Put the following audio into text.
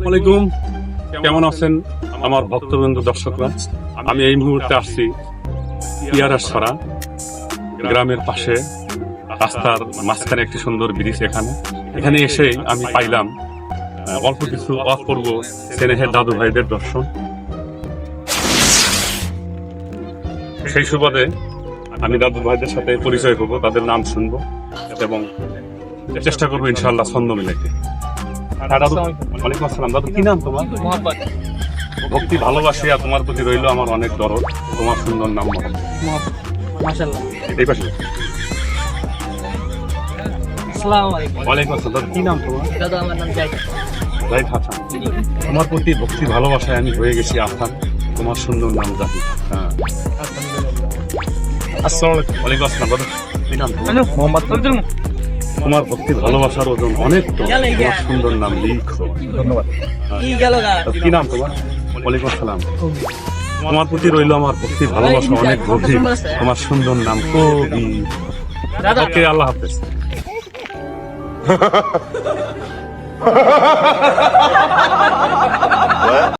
আসসালামাইকুম কেমন আছেন? আমার ভক্তবৃন্দ দর্শকরা? আমি এই মুহূর্তে আসছি ইয়ারাসরা গ্রামের পাশে। রাস্তার মাঝখানে একটি সুন্দর ব্রিজ এখানে। এখানে এসে আমি পাইলাম অল্প কিছু অপূর্ব স্নেহের দাদু ভাইদের দর্শন। সেই সুবাদে আমি দাদু ভাইদের সাথে পরিচয় করব তাদের নাম শুনব এবং চেষ্টা করব ইনশাল্লাহ ছন্দ মিলাইতে। দাদু ওয়ালাইকুম আসসালাম। দাদু কি নাম তোমার? ভক্তি ভালোবাসি আর তোমার প্রতি রইল আমার অনেক দরদ। তোমার সুন্দর নাম। এই পাশে। আসসালামু আলাইকুম। ওয়ালাইকুম আসসালাম। কি নাম তোমার? দাদা আমার নাম জাহিদ জাহিদ হাসান। তোমার প্রতি ভক্তি ভালোবাসায় আমি হয়ে গেছি আসান তোমার সুন্দর নাম জাহিদ। হ্যাঁ। আসসালামু আলাইকুম। ওয়ালাইকুম আসসালাম দাদু। কি নাম তোমার? মোহাম্মদ তোমার ভক্তি ভালোবাসার ওজন অনেক তোমার সুন্দর নাম লিখো। ধন্যবাদ। কি গা দাদু, কি নাম তোমার? ওয়ালাইকুম আসসালাম। তোমার প্রতি রইল আমার ভক্তি ভালোবাসা অনেক গভীর। তোমার সুন্দর নাম কবি। ওকে আল্লাহ হাফেজ।